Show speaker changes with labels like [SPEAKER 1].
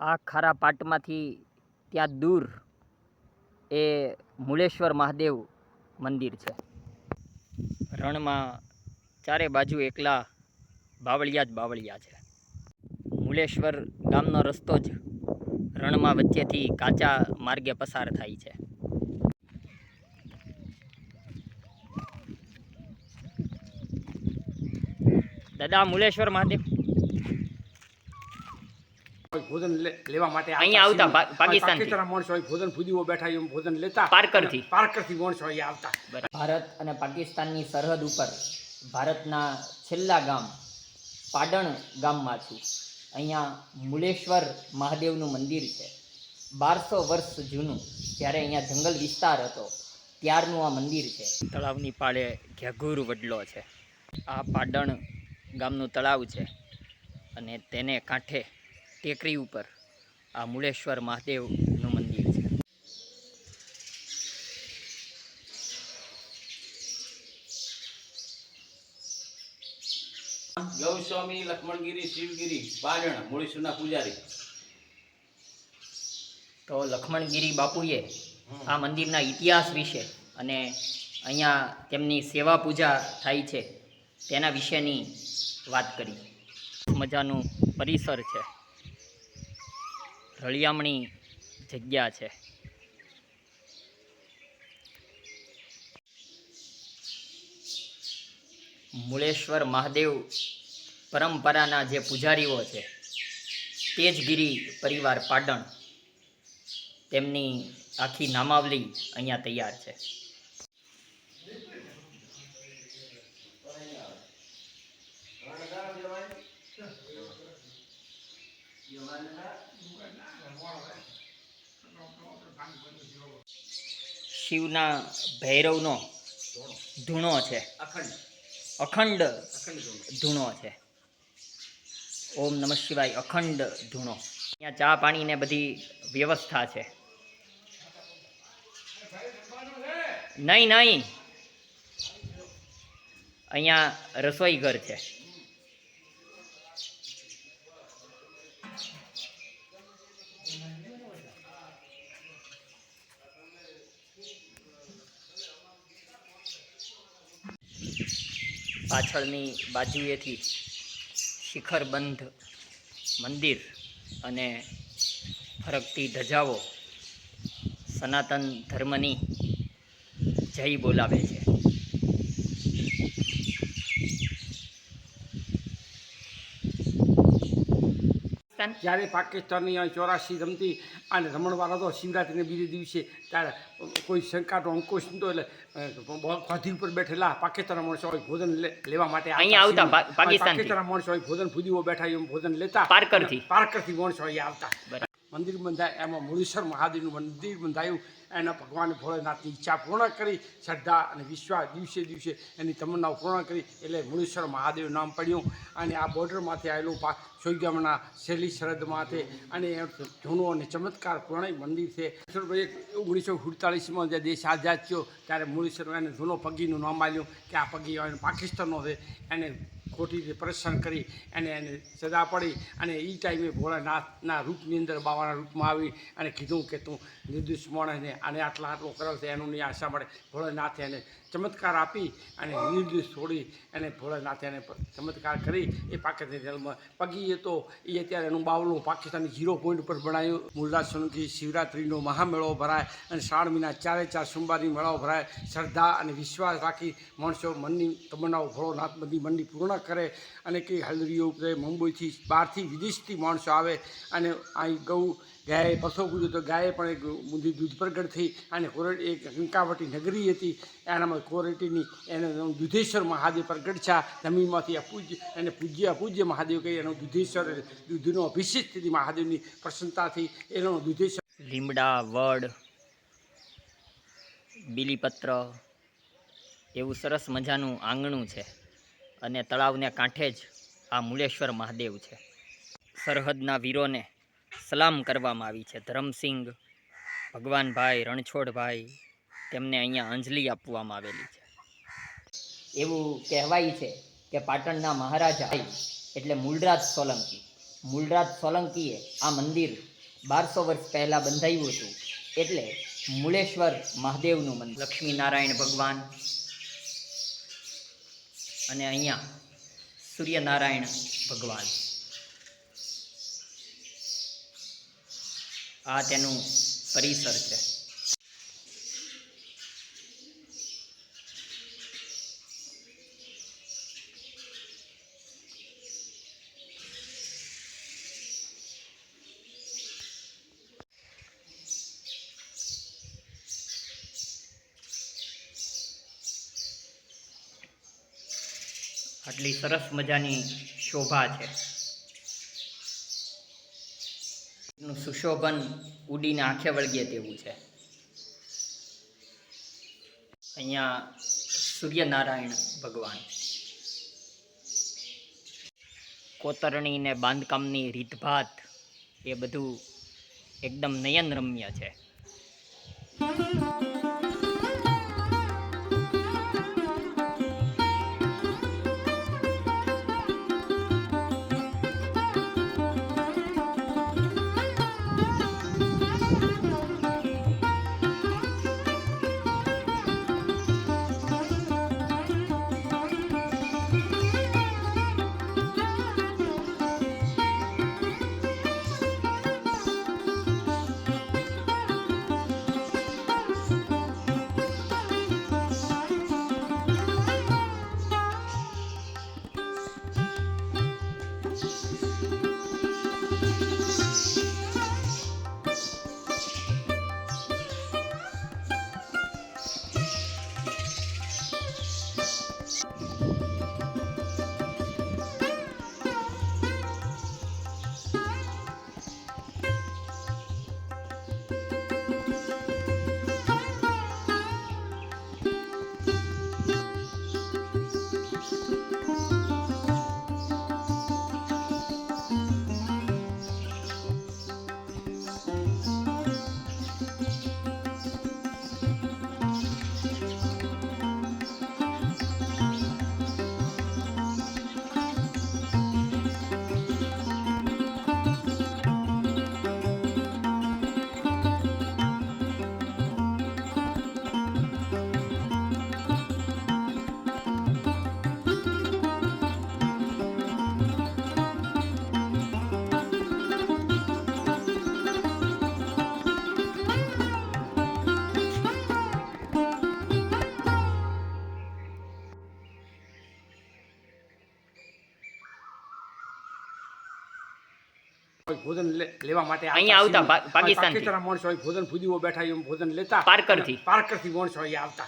[SPEAKER 1] આ ખારા પાટમાંથી ત્યાં દૂર એ મૂળેશ્વર મહાદેવ મંદિર છે. રણમાં ચારે બાજુ એકલા બાવળિયા જ બાવળિયા છે. મૂળેશ્વર ગામનો રસ્તો જ રણમાં વચ્ચેથી કાચા માર્ગે પસાર થાય છે. દાદા, મૂળેશ્વર મહાદેવ.
[SPEAKER 2] ભોજન લેવા માટે
[SPEAKER 1] અહીંયા આવતા
[SPEAKER 2] પાકિસ્તાન માણસો ભોજન ફૂદીઓ બેઠા એમ ભોજન લેતા.
[SPEAKER 1] પારકરથી.
[SPEAKER 2] પારકરથી માણસો અહીંયા આવતા.
[SPEAKER 1] ભારત અને પાકિસ્તાનની સરહદ ઉપર ભારતના છેલ્લા ગામ પાડણ ગામમાં છું. અહીંયા મુલેશ્વર મહાદેવનું મંદિર છે. બારસો વર્ષ જૂનું જ્યારે અહીંયા જંગલ વિસ્તાર હતો ત્યારનું આ મંદિર છે. તળાવની પાળે ઘેઘુર વડલો છે. આ પાડણ ગામનું તળાવ છે. અને તેને કાંઠે ટેકરી ઉપર. આ મૂળેશ્વર મહાદેવનું મંદિર છે.
[SPEAKER 3] ગૌસ્વામી લક્ષ્મણગીરી શિવગીરી પાજણ મૂળીસુના પૂજારી.
[SPEAKER 1] તો લક્ષ્મણગીરી બાપુએ આ મંદિરના ઇતિહાસ વિશે અને અહીંયા તેમની સેવા પૂજા થાય છે તેના વિશેની વાત કરી. મજાનું પરિસર છે. રળિયામણી જગ્યા છે. મૂળેશ્વર મહાદેવ પરંપરાના જે પૂજારીઓ છે, તેજગીરી પરિવાર પાટણ તેમની આખી નામાવલી અહીંયા તૈયાર છે. શિવના ભૈરવનો ધૂણો છે.
[SPEAKER 2] અખંડ.
[SPEAKER 1] અખંડ
[SPEAKER 2] અખંડ ધૂણો.
[SPEAKER 1] ધૂણો છે. ઓમ નમઃ શિવાય અખંડ ધૂણો. અહીંયા ચા પાણીને બધી વ્યવસ્થા છે. નહીં નહીં. અહીંયા રસોઈ ઘર છે. પાછળની બાજુએથી શિખરબંધ મંદિર અને ફરકતી ધજાઓ સનાતન ધર્મની જય બોલાવે છે પાકિસ્તાન
[SPEAKER 2] જ્યારે પાકિસ્તાનની અહીં ચોરાસી રમતી અને રમણવાર હતો શિવરાત્રિને બીજે દિવસે ત્યારે કોઈ શંકાનો અંકુશ નતો એટલે અ, ઉપર બેઠેલા પાકિસ્તાનના માણસો હોય ભોજન લેવા માટે
[SPEAKER 1] અહીંયા આવતા.
[SPEAKER 2] પાકિસ્તાનના માણસો હોય ભોજન ફૂદીઓ બેઠા એમ ભોજન લેતા
[SPEAKER 1] પારકરથી.
[SPEAKER 2] પારકરથી માણસો અહીંયા આવતા. મંદિર બંધાય, એમાં મૂળેશ્વર મહાદેવનું મંદિર બંધાયું, એના ભગવાન ભોળેનાથની ઈચ્છા પૂર્ણ કરી, શ્રદ્ધા અને વિશ્વાસ દિવસે દિવસે એની તમન્નાઓ પૂર્ણ કરી, એટલે મૂળેશ્વર મહાદેવ નામ પડ્યું. અને આ બોર્ડરમાંથી આવેલું પા સોઈગામના શૈલી સરહદમાંથી અને જૂનું અને ચમત્કાર પૂર્ણ મંદિર છે. ઓગણીસો સુડતાલીસમાં જે દેશ આઝાદ થયો, ત્યારે મૂળેશ્વર એને જૂનો પગીનું નામ આવ્યું કે આ પગી પાકિસ્તાનનો છે. એને ખોટી રીતે પરેશાન કરી અને એને સજા પડી અને એ ટાઈમે ભોળાનાથના રૂપની અંદર બાવાના રૂપમાં આવી અને કીધું કે તું નિર્દોષ માણસને આને આટલા આટલો કર્યો છે, એનું નહીં આશા મળે. ભોળાનાથે એને ચમત્કાર આપી અને નિર્દોષ છોડી અને ભોળાનાથે એને ચમત્કાર કરી. એ પાકિસ્તાની જેલમાં પગી તો એ અત્યારે એનું બાવલું પાકિસ્તાની ઝીરો પોઈન્ટ ઉપર બનાવ્યું મુલદાસનથી સોલંકી શિવરાત્રિનો મહામેળો ભરાય અને શ્રાવણ મહિના ચારે ચાર સોમવારની મેળાઓ ભરાય. શ્રદ્ધા અને વિશ્વાસ રાખી માણસો મનની તમન્નાઓ ભોળોનાથ બધી મનની પૂર્ણ કરે અને કે હલ્દરીઓ ઉપરે મુંબઈથી બહારથી વિદેશથી માણસો આવે અને અહીં ગૌ ગાય પશુ પૂજ્યું તો ગાયે પણ એક બુદ્ધિ દૂધ પ્રગટ થઈ અને કોરટ એક કંકાવટી નગરી હતી. એનામાં કોરટીની એને દુધેશ્વર મહાદેવ પ્રગટ છે જમીનમાંથી અપૂજ્ય પૂજ્ય એને પૂજ્ય પૂજ્ય મહાદેવ કહી એનો દુધેશ્વર દૂધનો અભિષેક થતી મહાદેવની પ્રસન્નતાથી એનો દુધેશ્વર
[SPEAKER 1] લીમડા, વડ, બીલીપત્ર એવું સરસ મજાનું આંગણું છે. અને તળાવને કાંઠે જ આ મૂળેશ્વર મહાદેવ છે. સરહદના વીરોને સલામ કરવામાં આવી છે. ધરમસિંહ, ભગવાનભાઈ રણછોડભાઈ તેમને અહીંયા અંજલિ આપવામાં આવેલી છે. એવું કહેવાય છે કે પાટણના મહારાજા એટલે મૂળરાજ સોલંકી. મૂળરાજ સોલંકીએ આ મંદિર બારસો વર્ષ પહેલાં બંધાયું હતું. એટલે મૂળેશ્વર મહાદેવનું મંદિર. લક્ષ્મીનારાયણ ભગવાન અને અહીંયા સૂર્યનારાયણ ભગવાન. આ તેનું પરિસર છે. આટલી સરસ મજાની શોભા છે. એનું સુશોભન ઉડીને આંખે વળગે તેવું છે. અહીંયા સૂર્યનારાયણ ભગવાન. કોતરણી ને બાંધકામની રીતભાત એ બધું એકદમ નયનરમ્ય છે.
[SPEAKER 2] ભોજન લેવા માટે
[SPEAKER 1] અહીંયા આવતા
[SPEAKER 2] પાકિસ્તાન
[SPEAKER 1] પા-
[SPEAKER 2] માણસો ભોજન ફૂદીઓ બેઠા એમ ભોજન લેતા
[SPEAKER 1] પારકરથી.
[SPEAKER 2] પારકરથી માણસો અહીંયા આવતા.